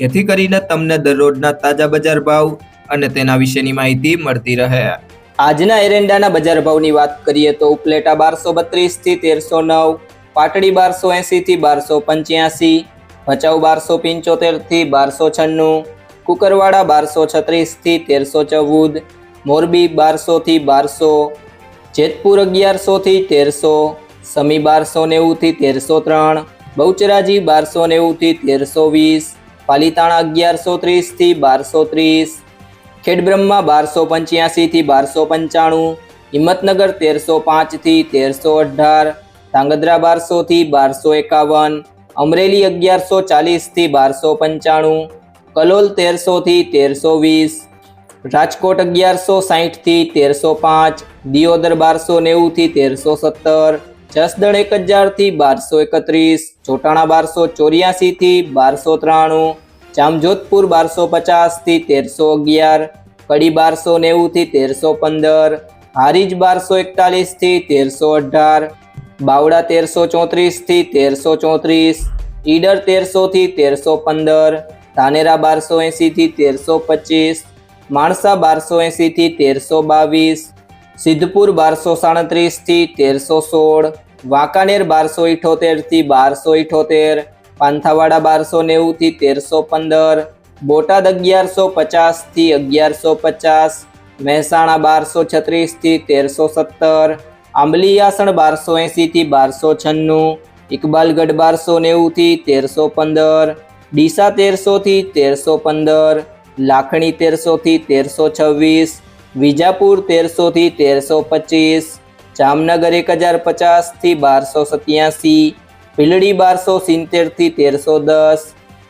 જેથી કરીને તમને દરરોજના તાજા બજાર ભાવ અને તેના વિશેની માહિતી મળતી રહે. આજના એરંડાના બજાર ભાવની વાત કરીએ તો ઉપલેટા બારસો બત્રીસથી તેરસો નવ, પાટડી બારસો એંસીથી બારસો પંચ્યાસી, ભચાઉ બારસો પંચોતેરથી બારસો છન્નું, કુકરવાડા બારસો છત્રીસથી તેરસો ચૌદ, મોરબી બારસો થી બારસો, જેતપુર અગિયારસો થી તેરસો, સમી બારસો નેવું થી તેરસો ત્રણ, બહુચરાજી બારસો નેવું થી તેરસો વીસ પાલીતાણા અગિયારસો ત્રીસથી બારસો ત્રીસ, ખેડબ્રહ્મા બારસો પંચ્યાસી થી બારસો પંચાણું, હિંમતનગર તેરસો પાંચથી તેરસો અઢાર, ધાંગધ્રા બારસો થી બારસો એકાવન, અમરેલી અગિયારસો ચાલીસથી બારસો પંચાણું, કલોલ તેરસો થી તેરસો વીસ, રાજકોટ અગિયારસો સાહીઠથી તેરસો પાંચ, દિયોદર બારસો નેવું થી તેરસો સત્તર જસદણ એક હજારથી બારસો એકત્રીસ, ચોટાણા બારસો ચોર્યાસી થી બારસો ત્રાણું, જામજોધપુર બારસો પચાસથી તેરસો અગિયાર, કડી બારસો નેવું થી તેરસો પંદર, હારીજ બારસો એકતાલીસથી તેરસો અઢાર, બાવડા તેરસો ચોત્રીસથી તેરસો ચોત્રીસ, ઈડર તેરસો થી તેરસો પંદર, ધાનેરા બારસો એંસી થી તેરસો પચીસ, માણસા બારસો એંસી થી તેરસો બાવીસ સિદ્ધપુર બારસો સાડત્રીસથી તેરસો સોળ, વાંકાનેર બારસો ઇઠોતેરથી બારસો ઇઠોતેર, પાંથાવાડા બારસો નેવું થી તેરસો પંદર, બોટાદ અગિયારસો પચાસથી અગિયારસો પચાસ, મહેસાણા બારસો છત્રીસથી તેરસો સત્તર આંબલીયાસણ બારસો એંસી થી બારસો છન્નું, ઇકબાલગઢ બારસો નેવું થી તેરસો પંદર, ડીસા તેરસો થી તેરસો પંદર, લાખણી તેરસો થી તેરસો છવ્વીસ વિજાપુર તેરસો થી તેરસો પચીસ, જામનગર એક હજાર પચાસથી બારસો સત્યાસી ભીલડી બારસો સિત્તેરથી તેરસો દસ,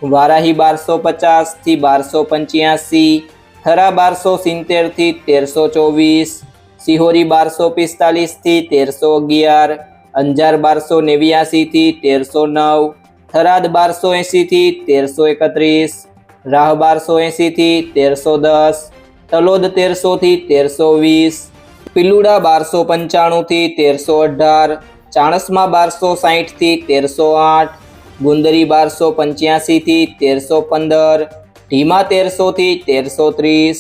વારાહી બારસો પચાસથી બારસો પંચ્યાસી, થરા બારસો સિત્તેરથી તેરસો ચોવીસ, સિહોરી બારસો પિસ્તાલીસથી તેરસો અગિયાર, અંજાર બારસો નેવ્યાસી થી તેરસો નવ, થરાદ બારસો એંસી થી તેરસો એકત્રીસ, રાહ બારસો એંસી થી તેરસો દસ તલોદ તેરસો થી તેરસો વીસ, પિલુડા બારસો પંચાણું થી તેરસો અઢાર, ચાણસમા બારસો સાહીઠથી તેરસો આઠ, ગુંદરી બારસો પંચ્યાસી થી તેરસો પંદર, ઢીમા તેરસો થી તેરસો ત્રીસ,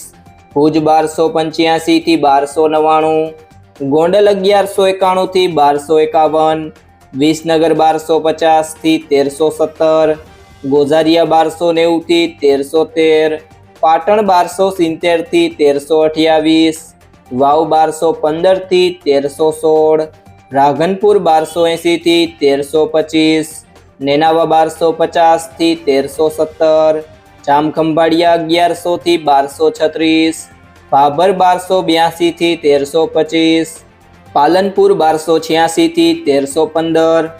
ભુજ બારસો પંચ્યાસી થી બારસો નવ્વાણું, ગોંડલ અગિયારસો એકાણું થી બારસો એકાવન, વિસનગર બારસો પચાસથી તેરસો સત્તર, ગોઝારિયા બારસો નેવું થી તેરસો તેર પાટણ બારસો સિત્તેરથી તેરસો અઠ્યાવીસ, વાવ બારસો પંદરથી તેરસો સોળ, રાધનપુર બારસો એંસી થી તેરસો પચીસ, નેનાવા બારસો પચાસથી તેરસો સત્તર, જામખંભાળિયા અગિયારસો થી બારસો છત્રીસ, ભાભર બારસો બ્યાસી થી તેરસો પચીસ, પાલનપુર બારસો છ્યાસી થી તેરસો પંદર